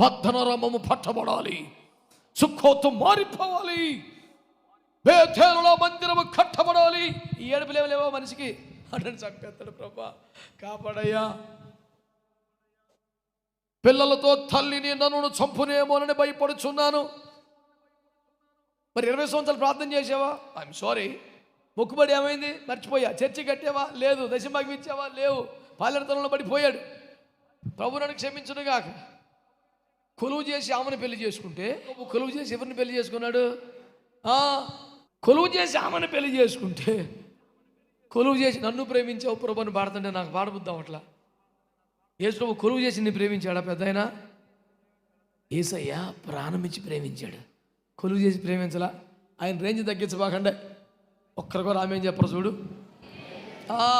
పద్దనరమము పట్టబడాలి. సుఖోత్తు మారిపోవాలి. బేతేలలో మందిరము కట్టబడాలి. ఈ ఏడుపు లేవలేవో మనిషికి? అంటే చంపేస్తాడు ప్రభా కాపాడయ్యా. పిల్లలతో తల్లిని నన్ను చంపునేమోనని భయపడుచున్నాను. మరి ఇరవై సంవత్సరాలు ప్రార్థన చేసావా? ఐఎమ్ సారీ మొక్కుబడి ఏమైంది? మర్చిపోయా. చర్చి కట్టావా? లేదు. దశమాకి ఇచ్చావా? లేవు. పాలెడతనంలో పడిపోయాడు. ప్రభు నన్ను క్షమించునుగాక. కొలువు చేసి ఆమెను పెళ్ళి చేసుకుంటే కొలువు చేసి ఎవరిని పెళ్ళి చేసుకున్నాడు? కొలువు చేసి ఆమెను పెళ్ళి చేసుకుంటే కొలువు చేసి నన్ను ప్రేమించావు ప్రభుని పాడుతుంటే నాకు పాడబుద్దాం అట్లా. యేసు ప్రభు కొలువు చేసి నిన్ను ప్రేమించాడా పెద్ద ఆయన ఏసయ్య ప్రాణమిచ్చి ప్రేమించాడు. కొలువు చేసి ప్రేమించలా? ఆయన రేంజ్ తగ్గించబాకండే. ఒక్కరు కూడా ఆమె ఏం చెప్పరు చూడు.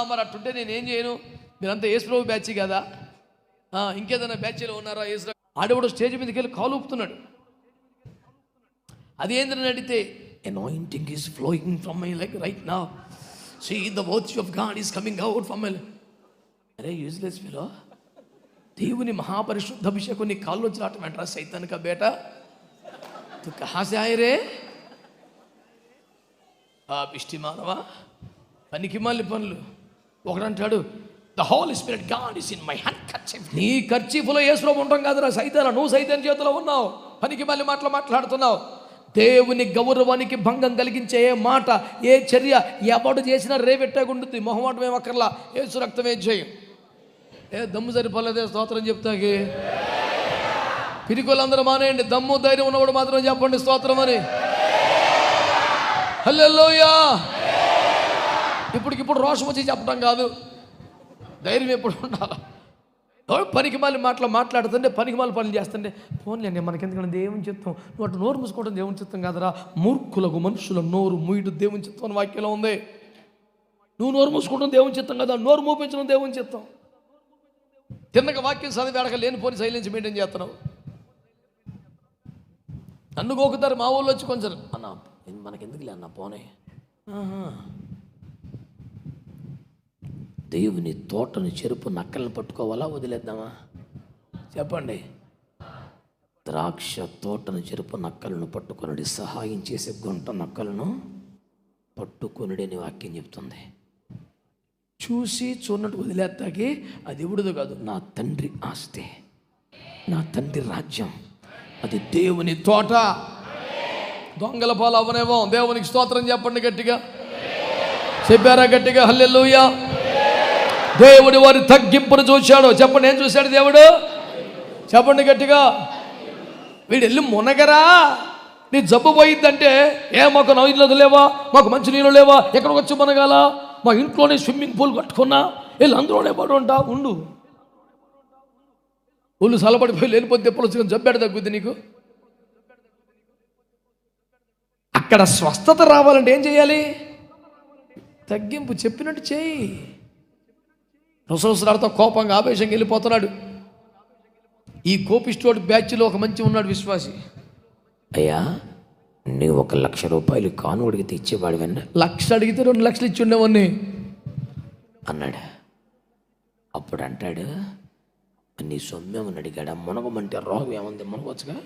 మరి అట్టుంటే నేనేం చేయను? మీరంతా యేసు ప్రభు బ్యాచ్ కదా? ఇంకేదైనా బ్యాచ్లో ఉన్నారా? యేసు ఆడవాడు స్టేజ్ మీదకి వెళ్ళి కాలు ఊపుతున్నాడు. అది ఏంటని అడిగితే anointing is flowing from my like right నా see the work of God is coming out from my అరే యూజ్లెస్ ఫిలో దేవుని మహాపరిశుద్ధ అభిషేకం నీ కాళ్ళు వచ్చి రావటం ఏంట్రా సైతానిక బేట? తు ఆ పిష్టి మానవా? పనికి మళ్ళీ పనులు. ఒకడంటాడు the holy spirit God is in my handkerchief నీ కర్చీఫ్లో ఏసులో ఉంటాం కాదురా సైతాన నువ్వు సైతాన్ చేతిలో ఉన్నావు. పనికి మళ్ళీ మాటలు మాట్లాడుతున్నావు. దేవుని గౌరవానికి భంగం కలిగించే ఏ మాట ఏ చర్య ఎవడు చేసినా రేవెట్టాగుండుద్ది మొహమాటం ఏమక్కర్లా అక్కర్లా? ఏసు రక్తమే చేయం ఏ దమ్ము సరిపోలేదే స్తోత్రం చెప్తాకి? పిరికోళ్ళందరూ మానేయండి. దమ్ము ధైర్యం ఉన్నవాడు మాత్రం చెప్పండి స్తోత్రం అని. హల్లెలూయా! ఇప్పటికిప్పుడు రోషం వచ్చి చెప్పడం కాదు. ధైర్యం ఎప్పుడు ఉండాలి? పనికి మాలి మాటలు మాట్లాడుతుంటే పనికి మాలి పనులు చేస్తుంటే ఫోన్లేండి మనకెందుకంటే దేవుని చిత్తం? నువ్వు అటు నోరు మూసుకోవడం దేవుని చిత్తం కాదరా. మూర్ఖులకు మనుషుల నోరు మూయడం దేవుని చిత్తం అని వాక్యంలో ఉంది. నువ్వు నోరు మూసుకోవడం దేవుని చిత్తం కదా? నోరు మూపించడం దేవుని చిత్తం. తిన్నక వాక్యం చదివి అడగ లేనిపోని సైలెన్స్ మెయింటైన్ చేస్తున్నావు. నన్ను గోకుతారు మా ఊళ్ళో వచ్చి కొంచెం అన్న మనకెందుకులే అన్న పోనే. ఆహా. దేవుని తోటను చెరుపు నక్కలను పట్టుకోవాలా వదిలేద్దామా? చెప్పండి. ద్రాక్ష తోటను చెరుపు నక్కలను పట్టుకొనుడి సహాయం చేసే గుంట నక్కలను పట్టుకొనుడి అని వాక్యం చెప్తుంది. చూసి చూడనట్టు వదిలేస్తాకి అది ఎవడిదో కాదు. నా తండ్రి ఆస్తి నా తండ్రి రాజ్యం అది దేవుని తోట. దొంగల పాలు అవనేమో దేవునికి స్తోత్రం చెప్పండి గట్టిగా. చెప్పారా గట్టిగా? హల్లెలూయా. దేవుడు వారి తగ్గింపును చూశాడు. చెప్పండి ఏం చూశాడు దేవుడు? చెప్పండి గట్టిగా. వీడు వెళ్ళి మునగరా? నీ జబ్బు పోయిద్దంటే ఏ మాకు నైళ్ళు లేవా మాకు మంచి నీళ్ళు లేవా? ఎక్కడికి వచ్చి మునగాల? మా ఇంట్లోనే స్విమ్మింగ్ పూల్ కట్టుకున్నా. వెళ్ళి అందులోనే పడి ఉంటా ఉండు. ఒళ్ళు సలపడిపోయి లేనిపోతే దెప్పలు వచ్చి జబ్బేడ తగ్గుద్ది నీకు? అక్కడ స్వస్థత రావాలంటే ఏం చేయాలి? తగ్గింపు చెప్పినట్టు చేయి. రుసరుసలాడుతూ కోపంగా ఆవేశంగా వెళ్ళిపోతున్నాడు. ఈ కోపిస్టోడ్ బ్యాచ్లో ఒక మంచి ఉన్నాడు విశ్వాసి. అయ్యా నీవు ఒక లక్ష రూపాయలు కాను అడిగితే ఇచ్చేవాడు వెన్న లక్ష అడిగితే రెండు లక్షలు ఇచ్చి ఉండేవాడిని అన్నాడు? అప్పుడు అంటాడు నీ సొమ్మేమని అడిగాడా? మునగమంటే రోగం ఏముంది? మునగవచ్చుగా?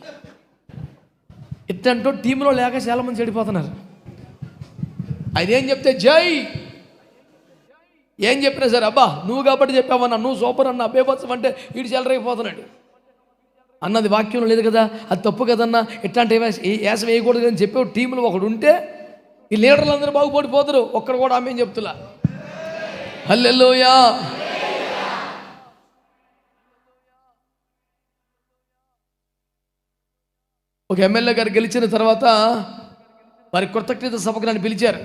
ఇట్టంటూ టీంలో లేక చాలా మంది చెడిపోతున్నారు ఏం చెప్తే జై! ఏం చెప్పినా సరే అబ్బా నువ్వు కాబట్టి చెప్పావన్నా నువ్వు సూపర్ అన్న అబ్బేపత్సం అంటే వీడు చెలరైపోతున్నాడు అన్నది వాక్యంలో లేదు కదా అది తప్పు కదన్నా ఇట్లాంటి వేస వేయకూడదు అని చెప్పే టీంలో ఒకడు ఉంటే ఈ లీడర్లు అందరూ బాగుపడిపోతారు ఒక్కడు కూడా ఆమె చెప్తులా హల్లెలూయా. ఒక ఎమ్మెల్యే గారు గెలిచిన తర్వాత వారి కృతజ్ఞత సభకు నన్ను పిలిచారు.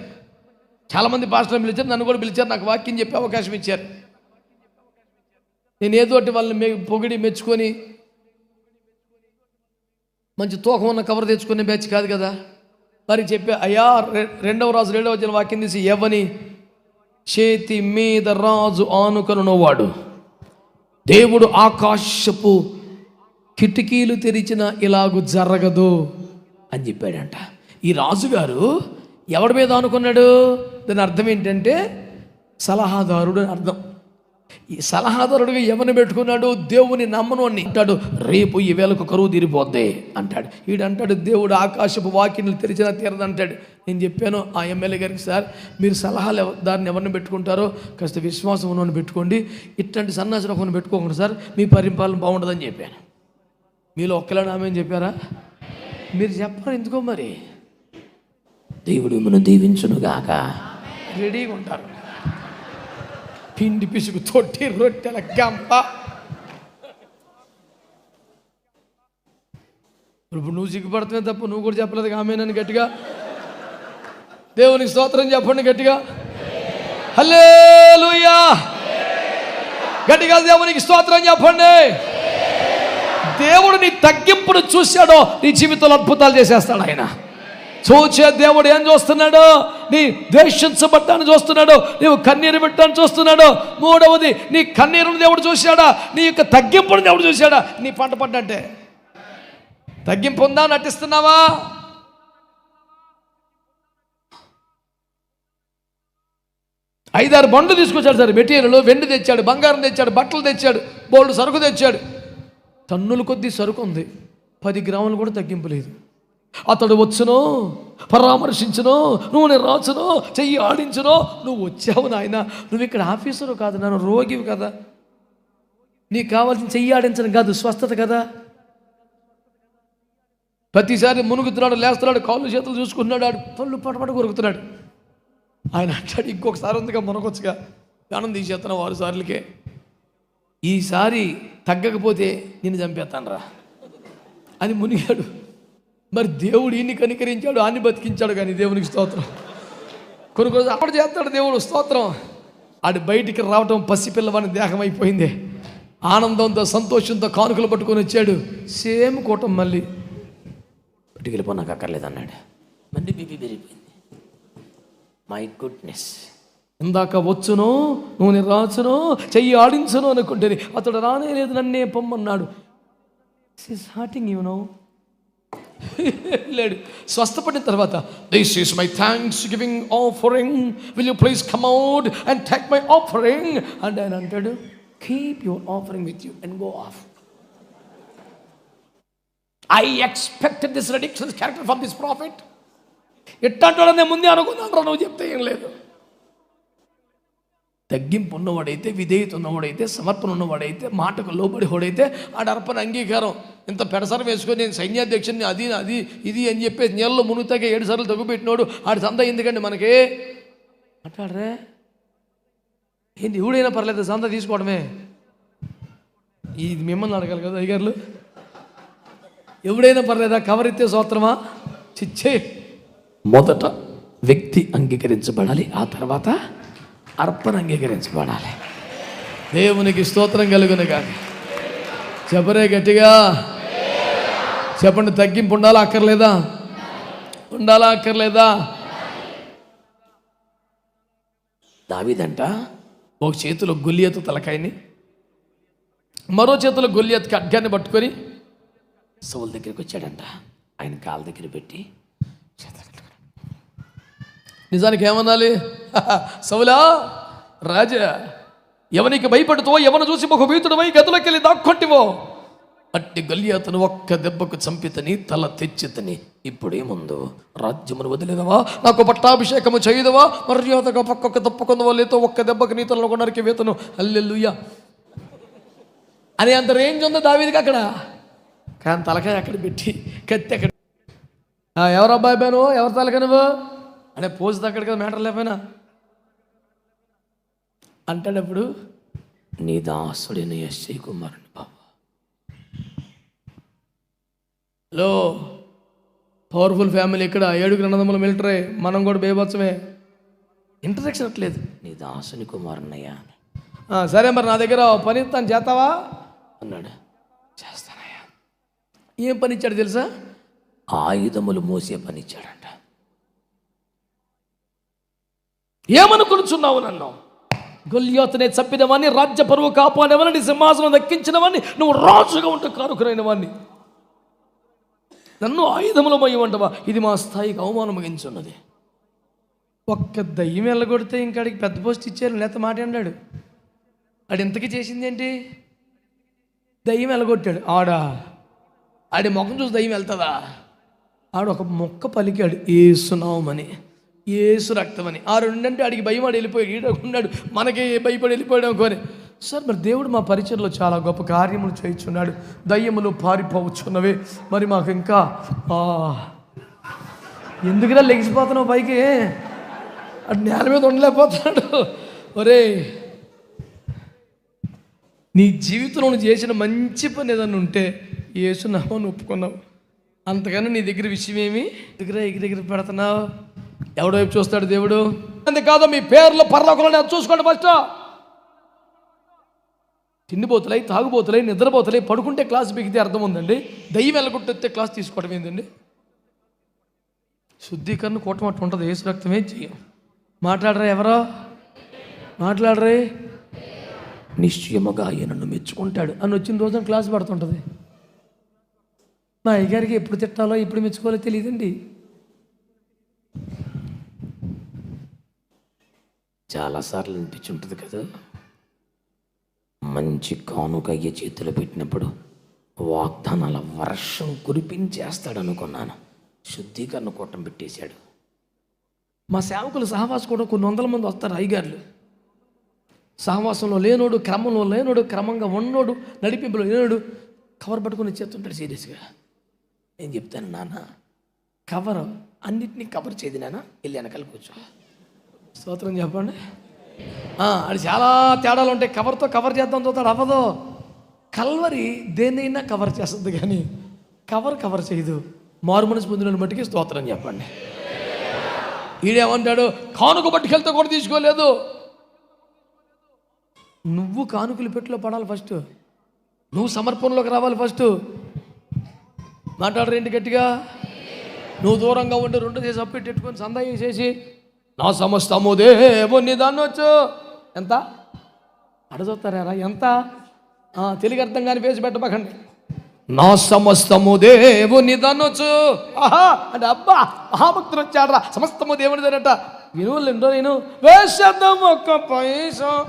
చాలామంది పాస్టర్లు పిలిచారు నన్ను కూడా పిలిచారు నాకు వాక్యం చెప్పే అవకాశం ఇచ్చారు. నేను ఏదోటి ఒకటి వాళ్ళని పొగిడి మెచ్చుకొని మంచి తూకం ఉన్న కవర్ తెచ్చుకునే బ్యాచ్ కాదు కదా. మరి చెప్పే అయ్యా రె- రెండవ రాజు రెండవ వచ్చిన వాక్యం తీసి ఎవని? చేతి మీద రాజు ఆనుకనున్నవాడు దేవుడు ఆకాశపు కిటికీలు తెరిచిన ఇలాగు జరగదు అని చెప్పాడంట. ఈ రాజుగారు ఎవడి మీద అనుకున్నాడు దాని అర్థం ఏంటంటే సలహాదారుడు అని అర్థం. ఈ సలహాదారుడుగా ఎవరిని పెట్టుకున్నాడు? దేవుని నమ్మను అని అంటాడు. రేపు ఈ వేలకు కరువు తీరిపోద్ది అంటాడు. వీడంటాడు అంటాడు దేవుడు ఆకాశపు వాకిన్లు తెరిచిన తీరదు అంటాడు. నేను చెప్పాను ఆ ఎమ్మెల్యే గారికి సార్ మీరు సలహాలు దాన్ని ఎవరిని పెట్టుకుంటారో కాస్త విశ్వాసం ఉన్నవని పెట్టుకోండి. ఇట్లాంటి సన్నాసి ఒకరిని పెట్టుకోకండి సార్. మీ పరిపాలన బాగుంటుందని చెప్పాను. మీలో ఒక్కలా ఆమె చెప్పారా? మీరు చెప్పరు ఎందుకో మరి? దేవుడు మనం దీవించునుగాక. రెడీగా ఉంటారు. పిండి పిసుకు తొట్టి రొట్టెల గంప. ఇప్పుడు నువ్వు సిగ్గుపడుతున్నా తప్ప నువ్వు కూడా చెప్పలేదు ఆమెనని గట్టిగా. దేవునికి స్తోత్రం చెప్పండి గట్టిగా. హలే గట్టిగా దేవునికి స్తోత్రం చెప్పండి. దేవుడు నీ తగ్గింపును చూశాడో నీ జీవితంలో అద్భుతాలు చేసేస్తాడు ఆయన. చూచే దేవుడు ఏం చూస్తున్నాడు? నీ ద్వేషించబడ్డాన్ని చూస్తున్నాడు. నీవు కన్నీరు పెట్టాన్ని చూస్తున్నాడు. మూడవది నీ కన్నీరుని దేవుడు చూశాడా? నీ యొక్క తగ్గింపును దేవుడు చూశాడా? నీ పంట పడ్డంటే తగ్గింపు ఉందా? నటిస్తున్నావా? ఐదారు బండ్లు తీసుకొచ్చాడు సార్. మెటీరియల్ వెండి తెచ్చాడు బంగారం తెచ్చాడు బట్టలు తెచ్చాడు బోల్డ్ సరుకు తెచ్చాడు. టన్నుల కొద్దీ సరుకు ఉంది. పది గ్రాములు కూడా తగ్గింపు లేదు. అతడు వచ్చునో నువ్వు నేను రాచును చెయ్యి ఆడించును. నువ్వు వచ్చావు నాయన. నువ్వు ఇక్కడ ఆఫీసరు కాదు నన్ను రోగివి కదా. నీకు కావాల్సిన చెయ్యి ఆడించడం కాదు స్వస్థత కదా. ప్రతిసారి మునుగుతున్నాడు లేస్తున్నాడు కాళ్ళు చేతులు చూసుకుంటున్నాడు ఆడు పళ్ళు పటపట కొరుకుతున్నాడు. ఆయన అంటాడు ఇంకొకసారి ఉందిగా మునగొచ్చుగా. దానం తీసేస్తున్నావు ఆరు సార్లకే. ఈసారి తగ్గకపోతే నేను చంపేస్తాను రా అని మునిగాడు. మరి దేవుడు ఈయన్ని కనికరించాడు ఆన్ని బతికించాడు కానీ దేవునికి స్తోత్రం. కొన్ని కొన్ని అప్పుడు చేస్తాడు దేవుడు స్తోత్రం. ఆడు బయటికి రావటం పసిపిల్లవాని దేహం అయిపోయింది ఆనందంతో సంతోషంతో కానుకలు పట్టుకొని వచ్చాడు. సేమ్ కూటం మళ్ళీ. ఇంటికి వెళ్ళిపో నాకు అక్కర్లేదు అన్నాడు మళ్ళీ బీపీ పెరిగిపోయింది. మై గుడ్నెస్ ఇందాక వచ్చును నూనె రాచును చెయ్యి ఆడించును అనుకుంటే అతడు రానే లేదు నన్నే పొమ్మన్నాడు. హార్టింగ్ యూనో లేడు. స్వస్థపడిన తర్వాత this is my thanksgiving offering will you please come out and take my offering and ఆయన అంటాడు keep your offering with you and go off I expected this reduction character from this prophet ఇట్టంటాడు నేను ముందే అనుకున్నాను నువ్వు చెప్తే ఏం లేదు. తగ్గింపు ఉన్నవాడైతే విధేయత ఉన్నవాడైతే సమర్పణ ఉన్నవాడైతే మాటకు లోబడి వాడైతే ఆడ అర్పణ అంగీకారం. ఇంత పెడసరం వేసుకొని నేను సైన్యాధ్యక్షుడిని అది అది ఇది అని చెప్పేసి నీళ్ళలో మునుగుతాక ఏడు సార్లు తగ్గుపెట్టినోడు ఆడి సంద ఎందుకండి మనకి? మాట్లాడరే? ఏంటి ఎవడైనా పర్లేదు సంద తీసుకోవడమే. ఇది మిమ్మల్ని అడగాలి కదా అయ్యగారులు. ఎవడైనా పర్లేదా కవర్ ఇస్తే సూత్రమా? చిచ్చే. మొదట వ్యక్తి అంగీకరించబడాలి ఆ తర్వాత అర్పణ అంగీకరించబడాలి. దేవునికి స్తోత్రం కలుగును కానీ చెప్పరే గట్టిగా. చెప్పండి తగ్గింపు ఉండాలా అక్కర్లేదా? ఉండాలా అక్కర్లేదా? దావిదంట? ఒక చేతిలో గొల్లియతు తలకాయని మరో చేతిలో గొల్లియత్ ఖడ్గాన్ని పట్టుకొని సౌల్ దగ్గరికి వచ్చాడంట. ఆయన కాళ్ళ దగ్గర పెట్టి నిజానికి ఏమనాలి? సౌలా రాజా ఎవనికి భయపడుతో ఎవను చూసి ఒక భీతుడమై గదులకెళ్ళి దాక్కొట్టివో అట్టి గల్యాతను ఒక్క దెబ్బకు చంపితని తల తెచ్చితని. ఇప్పుడేముందో రాజ్యమును వదిలేదవా? నాకు పట్టాభిషేకము చేయదవా? మర్యాదగా పక్కకు తప్పుకుందవా లేతో ఒక్క దెబ్బకు నీ తలలో కొనరికి వేతను. అల్లెల్లుయ్యా. అని అంత రేంజ్ ఉందో దావీదికి అక్కడ? కానీ తలకాయ అక్కడ పెట్టి కత్తి అక్కడ ఎవరు అబ్బాయి పోయాను ఎవరు తలకాయ నువ్వు? అంటే పోజు అక్కడ కదా మ్యాటర్ లేకపోయినా? అంటాడప్పుడు నీ దాసుడైన ఎస్ఐ కుమారుడు. హలో పవర్ఫుల్ ఫ్యామిలీ ఇక్కడ ఏడుగురు అన్నదమ్ముల మిలిటరీ మనం కూడా బేబత్సమే ఇంటరాక్షన్ అట్లేదు నీ దాసుని కుమారునయ్యా అని. సరే మరి నా దగ్గర పని తను చేస్తావా? అన్నాడు. చేస్తానయ్యా. ఏం పని ఇచ్చాడు తెలుసా? ఆయుధములు మోసే పని ఇచ్చాడంట. ఏమనుకునుచున్నావు నన్ను? గొల్యోతనే చంపినవాన్ని రాజ్య పరువు కాపాడేవాన్ని సింహాసనం దక్కించినవాన్ని నువ్వు రాజుగా ఉంటూ కారుకురైన వాణ్ణి నన్ను ఆయుధములమయ్యమంటవా ఇది మా స్థాయికి అవమానం ముగించున్నది ఒక్క దయ్యం వెళ్ళగొడితే ఇంకాడికి పెద్ద పోస్ట్ ఇచ్చారు లేత మాట అన్నాడు. ఆడు ఇంతకీ చేసింది ఏంటి దయ్యం వెళ్ళగొట్టాడు. ఆడా ఆడి ముఖం చూసి దయ్యం వెళ్తుందా? ఆడు ఒక మొక్క పలికాడు ఏసునామని ఏసు రక్తమని. ఆ రెండంటే ఆడికి భయం ఆడు వెళ్ళిపోయాడు. ఈడకున్నాడు ఉన్నాడు మనకి భయపడి వెళ్ళిపోయాడు అనుకోని. సార్ మరి దేవుడు మా పరిచయంలో చాలా గొప్ప కార్యములు చేయించున్నాడు. దయ్యములు పారిపోవచ్చున్నవి. మరి మాకు ఇంకా ఆ, ఎందుకురా లెగిసిపోతున్నావు పైకి? అటు నేల మీద ఉండలేకపోతున్నాడు. ఒరే నీ జీవితంలో నువ్వు చేసిన మంచి పని ఏదన్నా ఉంటే ఏసునామని ఒప్పుకున్నావు. అంతకన్నా నీ దగ్గర విషయం ఏమి? దగ్గర ఎగిరి దగ్గర పెడుతున్నావు? ఎవడో వైపు చూస్తాడు దేవుడు? అంతేకాదు మీ పేర్లు పర్లోకంలో చూసుకోండి ఫస్ట్. తిండిపోతులై తాగుబోతులై నిద్రపోతులై పడుకుంటే క్లాస్ బిగితే అర్థం ఉందండి దయ్యం వెళ్ళగొట్టెత్తే క్లాస్ తీసుకోవడం ఏందండి? శుద్ధీకరణ కూటమట్టు ఉంటుంది. ఏసు రక్తమే చెయ్యం? మాట్లాడరా ఎవరో? మాట్లాడరే? నిశ్చయముగా ఆయనను నన్ను మెచ్చుకుంటాడు. అని వచ్చిన రోజున క్లాస్ పడుతుంటుంది. మా అయ్యగారికి ఎప్పుడు తిట్టాలో ఎప్పుడు మెచ్చుకోవాలో తెలియదండి. చాలాసార్లు అనిపించి ఉంటుంది కదా. మంచి కానుక అయ్యే చేతిలో పెట్టినప్పుడు వాగ్దానాల వర్షం కురిపించేస్తాడు అనుకున్నాను శుద్ధీకరణ కూటం పెట్టేశాడు. మా సేవకులు సహవాసం కూడా కొన్ని వందల మంది వస్తారు అయ్యగారులు. సహవాసంలో లేనోడు క్రమంలో లేనోడు క్రమంగా ఉన్నోడు నడిపింపులో లేనోడు కవర్ పట్టుకుని చేస్తుంటాడు సీరియస్గా. నేను చెప్తాను నాన్న కవర్ అన్నిటినీ కవర్ చేయదు నాన్న వెళ్ళి వెనకాల కూర్చో. స్తోత్రం చెప్పండి. అది చాలా తేడాలు ఉంటాయి. కవర్తో కవర్ చేద్దాం చూస్తాడు. అవ్వదు. కల్వరి దేన్నైనా కవర్ చేస్తుంది కానీ కవర్ కవర్ చేయదు. మారు పొందిన మట్టికి స్తోత్రం చెప్పండి. ఈడేమంటాడు? కానుక పట్టుకెళ్తే కూడా తీసుకోలేదు. నువ్వు కానుకలు పెట్టులో పడాలి ఫస్ట్. నువ్వు సమర్పణలోకి రావాలి ఫస్ట్. మాట్లాడరేంటి గట్టిగా? నువ్వు దూరంగా ఉండి రెండు చేసి అప్పెట్టుకొని సందా చేసి నా సమస్తము దేవుని దానొచ్చు ఎంత? అడగొస్తారా ఎంత? ఆ, తెలుగు అర్థం కానీ పేసి పెట్టబకండి నా సమస్తము దేవుని దాన్నొచ్చు. ఆహా అంటే అబ్బా మహాభక్తులు వచ్చాడరా. సమస్తము దేవుని దానట వినువులు ఎండో నేను వేసేద్దాం ఒక్క పైసా.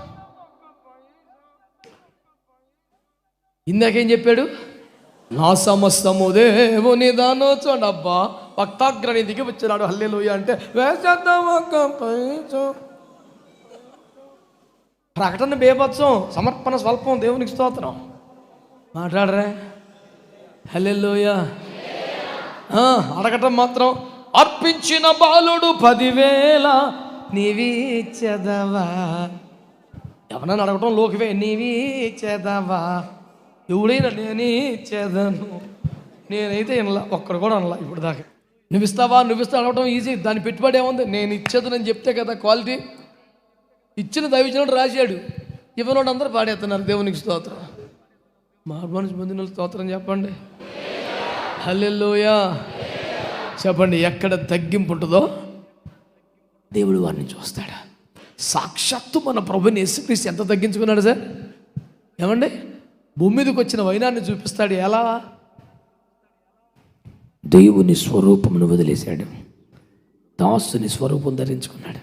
ఇందాకేం చెప్పాడు? నా సమస్తము దేవుని దానొచ్చు అండి అబ్బా భక్తాగ్రణి దిగి వచ్చినాడు హల్లెలుయ అంటే వేసేద్దాం ప్రకటన బేభత్సం సమర్పణ స్వల్పం దేవునికి స్తోత్రం. మాట్లాడరే? హల్లెలుయ. అడగటం మాత్రం అర్పించిన బాలుడు పదివేల నీవీచెదవా ఎవరన్నా అడగటం లోకివే నీవీచెదవా ఎవడైనా నేనే ఇచ్చేదను నేనైతే వినలా ఒక్కరు కూడా అనలా ఇప్పుడు దాకా నువ్వు ఇస్తావా నువ్వు ఇస్తా అడగటం ఈజీ దాని పెట్టుబడి ఏముంది? నేను ఇచ్చేది నేను చెప్తే కదా క్వాలిటీ ఇచ్చిన దైవజనుడు రాశాడు. ఇవ్వనోడు అందరూ పాడేస్తున్నారు. దేవునికి స్తోత్రం. మార్మనిషి పొందిన స్తోత్రం చెప్పండి. హల్లెల్లోయా చెప్పండి ఎక్కడ తగ్గింపు ఉంటుందో? దేవుడు వారిని చూస్తాడు. సాక్షాత్తు మన ప్రభుని యేసుక్రీస్తు ఎంత తగ్గించుకున్నాడు సార్? ఏమండి? భూమి మీదకి వచ్చిన వైనాన్ని చూపిస్తాడు. ఎలా? దేవుని స్వరూపమును వదిలేశాడు. దాసుని స్వరూపం ధరించుకున్నాడు.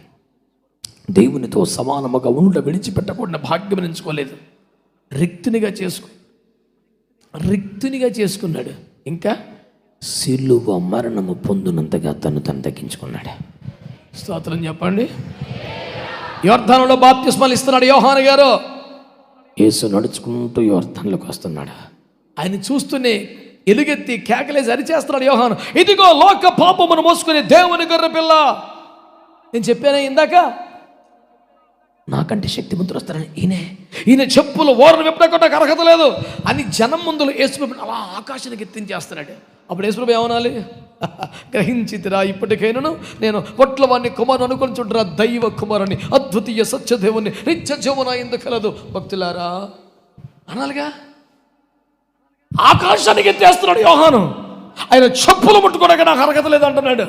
దేవునితో సమానముగా ఉండ విడిచిపెట్టకుండా భాగ్యం ఎంచుకోలేదు. రిక్తునిగా చేసుకు రిక్తునిగా చేసుకున్నాడు. ఇంకా సిలువ మరణము పొందినంతగా తను తను తగ్గించుకున్నాడు స్తోత్రం చెప్పండి. యోర్ధానంలో బాప్తిస్మలు ఇస్తున్నాడు యోహాన్ గారు. యేసు నడుచుకుంటూ యోర్ధంలోకి వస్తున్నాడు. ఆయన చూస్తూనే ఎలుగెత్తి కేకలేసి అరిచేస్తున్నాడు యోహాను. ఇదిగో లోక పాపమును మోసుకుని దేవుని గొర్రె పిల్ల. నేను చెప్పానే ఇందాక? నాకంటే శక్తిమంతులు వస్తారని ఈయనే. ఈయన చెప్పులు ఓరను విప్పకుండా అర్హత లేదు. అని జనం ముందులో యేసుప్రభు అలా ఆకాశానికి ఎత్తించేస్తున్నాడు. అప్పుడు యేసుప్రభు ఏమనాలి? గ్రహించితిరా ఇప్పటికైనాను. నేను పొట్ల వాడిని కుమారు అనుకొని చుంటరా దైవ కుమారుని అద్వితీయ సత్యదేవుని నిత్య జీవన ఎందుకు కలదు? భక్తులారా అనాలిగా? ఆకాశానికి ఎత్తేస్తున్నాడు యోహాను. ఆయన చెప్పులు ముట్టుకోవడానికి నాకు అర్హత లేదంటున్నాడు.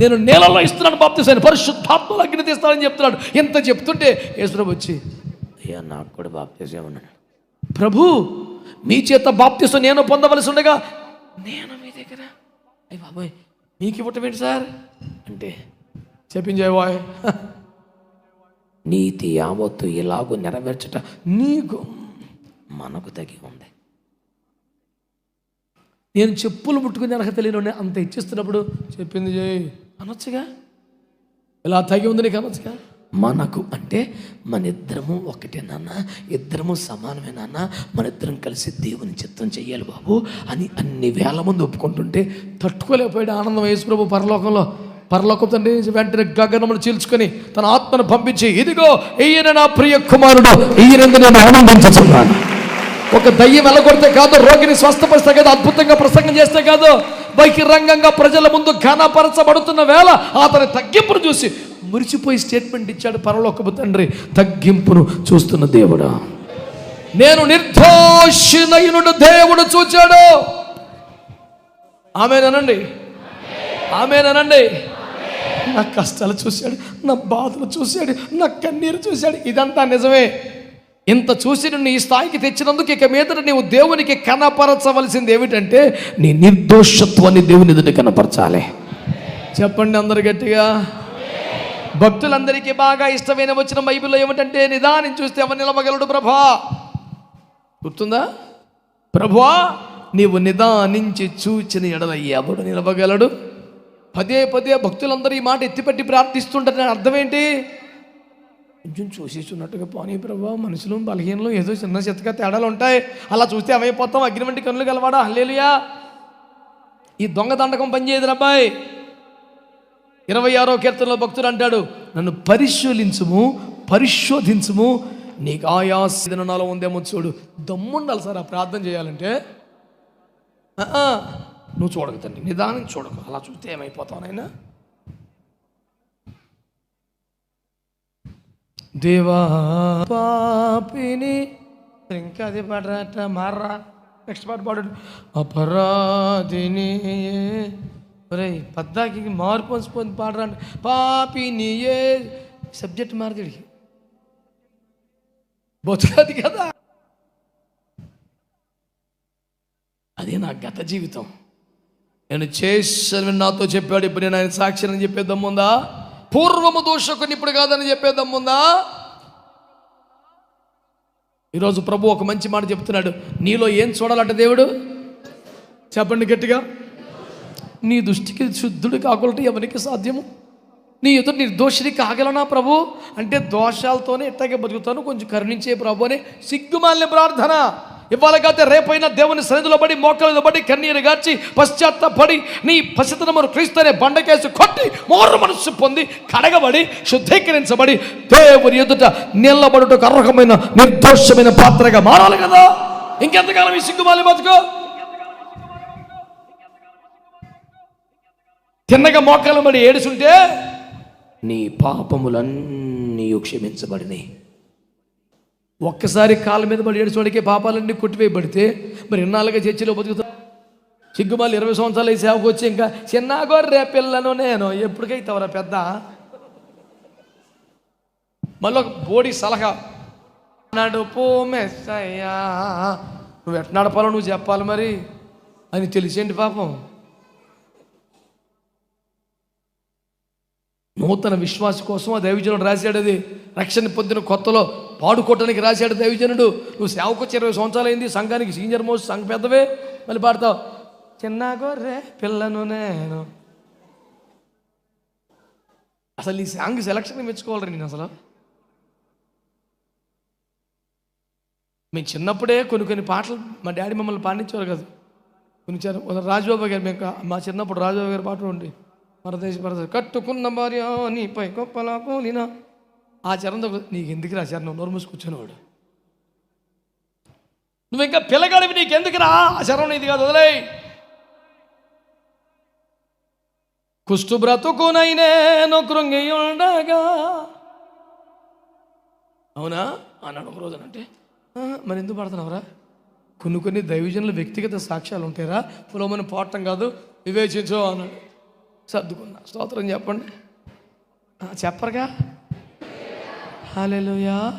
నేను నేలలో ఇస్తున్నాను బాప్తిసాను పరిశుద్ధాత్మలు అగ్ని తీస్తానని చెప్తున్నాడు. ఎంత చెప్తుంటే యేసుప్రభు వచ్చి అయ్యా నాకు కూడా బాప్తీసేమన్నాడు ప్రభు మీ చేత బాప్తిసం నేను పొందవలసి ఉండగా నేను మీ దగ్గర. అయ్యి బాబాయ్ మీకు ఇవ్వటం ఏంటి సార్? అంటే చెప్పించే బాయ్ నీతి యావత్తు ఇలాగూ నెరవేర్చట నీకు మనకు తగి ఉంది. నేను చెప్పులు ముట్టుకునే అర్హత లేని అంత ఇచ్చిస్తున్నప్పుడు చెప్పింది చేయి అనొచ్చుగా? ఇలా తగి ఉంది నీకు అనొచ్చుగా? మనకు అంటే మన ఇద్దరము ఒకటే నాన్న ఇద్దరము సమానమే నాన్న మన ఇద్దరం కలిసి దేవుని చిత్తం చెయ్యాలి బాబు అని అన్ని వేల మంది ఒప్పుకుంటుంటే తట్టుకోలేకపోయాడు ఆనందం యేసు ప్రభు పరలోకంలో. పరలోకం తండ్రి వెంటనే గగనమును చీల్చుకొని తన ఆత్మను పంపించి ఇదిగో ఈయన నా ప్రియ కుమారుడు ఈయనందు నేను ఆనందించుతున్నాను ఒక దయ్యం వెళ్ళగొడితే కాదు రోగిని స్వస్థపరిస్తే కాదు అద్భుతంగా ప్రసంగం చేస్తే కాదు. బహిరంగంగా ప్రజల ముందు ఘనపరచబడుతున్న వేళ అతని తగ్గింపును చూసి మురిచిపోయి స్టేట్మెంట్ ఇచ్చాడు పరలోకపు తండ్రి. తగ్గింపును చూస్తున్న దేవుడా. నేను నిర్దోషినయునుడు దేవుడు చూచాడు. ఆమెనండి ఆమెనండి నా కష్టాలు చూశాడు నా బాధలు చూశాడు నా కన్నీరు చూశాడు. ఇదంతా నిజమే. ఇంత చూసి నిన్ను ఈ స్థాయికి తెచ్చినందుకు ఇక మీద నీవు దేవునికి కనపరచవలసింది ఏమిటంటే నీ నిర్దోషత్వాన్ని దేవుని ఎదుట కనపరచాలి. చెప్పండి అందరు గట్టిగా. భక్తులందరికీ బాగా ఇష్టమైన వచ్చిన బైబిల్లో ఏమిటంటే నిదానం చూస్తే ఎవరు నిలవగలడు ప్రభా? గుర్తుందా? ప్రభా నీవు నిదానించి చూచిన ఎడల ఎవడు నిలవగలడు? పదే పదే భక్తులందరూ ఈ మాట ఎత్తిపెట్టి ప్రార్థిస్తుంటారు అర్థం ఏంటి? కొంచెం చూసేస్తున్నట్టుగా పోనీ ప్రభావ మనుషులు బలహీనలు ఏదో చిన్న చిత్తగా తేడాలు ఉంటాయి. అలా చూస్తే ఏమైపోతాం? అగ్నివంటి కన్నులు కలవాడా హల్లేలుయా. ఈ దొంగ దండకం పనిచేయదు అబ్బాయి ఇరవై ఆరో కీర్తనలో భక్తుడు అంటాడు నన్ను పరిశీలించుము పరిశోధించుము. నీకు ఆయాసన నాలో ఉందేమో చూడు. దమ్ముండాలి సార్ ఆ ప్రార్థన చేయాలంటే. నువ్వు చూడకు తండ్రి నిదానం చూడకు. అలా చూస్తే ఏమైపోతావు నాయనా? దేవా పాపిని. ఇంకా అదే పాట మార్రా. నెక్స్ట్ పాట పాడు. అపరాధిని. ఒరే పద్దాకి మార్పు వస్తుంది పాడరా పాపిని ఏ సబ్జెక్ట్ మారుతుడికి బతుకది కదా. అదే నా గత జీవితం. నేను చేసిన నాతో చెప్పాడు ఇప్పుడు నేను ఆయన సాక్షి అని చెప్పేద్దాం చెప్పేద్దాముందా పూర్వము దోషకుని ఇప్పుడు కాదని చెప్పేద్దాముందా ఈరోజు ప్రభు ఒక మంచి మాట చెప్తున్నాడు. నీలో ఏం చూడాలంట దేవుడు? చెప్పండి గట్టిగా. నీ దృష్టికి శుద్ధుడు కాకుండా ఎవరికి సాధ్యము? నీ ఎదురు నిర్దోషిని కాగలనా ప్రభు? అంటే దోషాలతోనే ఎట్టాగే బతుకుతాను కొంచెం కరుణించే ప్రభు అనే సిగ్గుమాలిన ప్రార్థన. ఇవాళ కాతే రేపైనా దేవుని సన్నిధిలో పడి మోకలు పడి కన్నీరు గార్చి పశ్చాత్తపడి నీ పసితనమును క్రీస్తునే బండకేసి కొట్టి మోరు మనస్సు పొంది కడగబడి శుద్ధీకరించబడి దేవుని ఎదుట నిలబడుటకు అర్హమైన నిర్దోషమైన పాత్రగా మారాలి కదా? ఇంకెంతకాలం ఈ సిగ్గుమాలి బతుకు? తిన్నగా మోకాలు పడి ఏడుచుంటే నీ పాపములన్నీ క్షమించబడినాయి ఒక్కసారి కాళ్ళ మీద పడి ఏడుచోడికి పాపాలన్నీ కొట్టివేయబడితే మరి ఇన్నాళ్ళుగా చర్చిలో బతుకుతా సిగ్గుమాలి ఇరవై సంవత్సరాలు ఈ సేవకు వచ్చి ఇంకా చిన్న గొర్రె పిల్లను నేను. ఎప్పటికైతే పెద్ద? మళ్ళీ ఒక బోడి సలహా. నడుపు మెస్సయ్యా నువ్వు ఎట్లా నడపాలో నువ్వు చెప్పాలి మరి. అని తెలిసేంటి పాపం. నూతన విశ్వాస కోసం ఆ దైవజనుడు రాశాడు అది. రక్షణ పొందిన కొత్తలో పాడుకోవటానికి రాశాడు దైవజనుడు. నువ్వు సేవకు వచ్చి ఇరవై సంవత్సరాలు అయింది సంఘానికి సీనియర్ మోస్ట్ సంఘ పెద్దవే. మళ్ళీ పాడతావు. చిన్న గొర్రె పిల్లను నేను. అసలు ఈ సాంగ్ సెలక్షన్ మెచ్చుకోవాలి నేను అసలు. మేము చిన్నప్పుడే కొన్ని కొన్ని పాటలు మా డాడీ మమ్మల్ని పాడించేవారు కదా. కొన్ని రాజబాబు గారు మేము మా చిన్నప్పుడు రాజబాబు గారి పాటలు ఉండి. పరదేశ పరదేశ కట్టుకున్న భార్య నీపై గొప్పలా పోలిన ఆ చరణంతో నీకు ఎందుకు రా చరణం? నోరు మూసి కూర్చునేవాడు నువ్వు ఇంకా పిల్లగాడివి నీకు ఎందుకు రా ఆ చరణం ఇది కాదు వదిలే కుష్టు బ్రతుకునైనేను కృంగి ఉండగా. అవునా? అన్నాడు ఒక రోజు అంటే మరి ఎందుకు పడుతున్నావురా? కొన్ని కొన్ని దైవజనుల వ్యక్తిగత సాక్ష్యాలు ఉంటాయరా. పులమని పోవటం కాదు వివేచించో అన్నాడు. సర్దుకున్నా. స్తోత్రం చెప్పండి. చెప్పరుగా? హాలేలుయా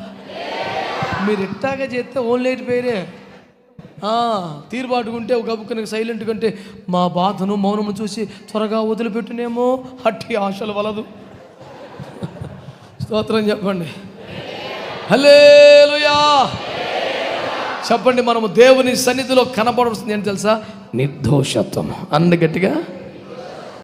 మీరు ఇట్టాగా చేస్తే ఓన్లీ పేరే. తీరుబాటుకుంటే ఒక గబుకుని సైలెంట్ కంటే మా బాధను మౌనము చూసి త్వరగా వదిలిపెట్టునేమో. హట్టి ఆశలు వలదు. స్తోత్రం చెప్పండి. హలేలుయా చెప్పండి మనము దేవుని సన్నిధిలో కనపడాల్సింది ఏంటి తెలుసా? నిర్దోషత్వం. అన్న గట్టిగా?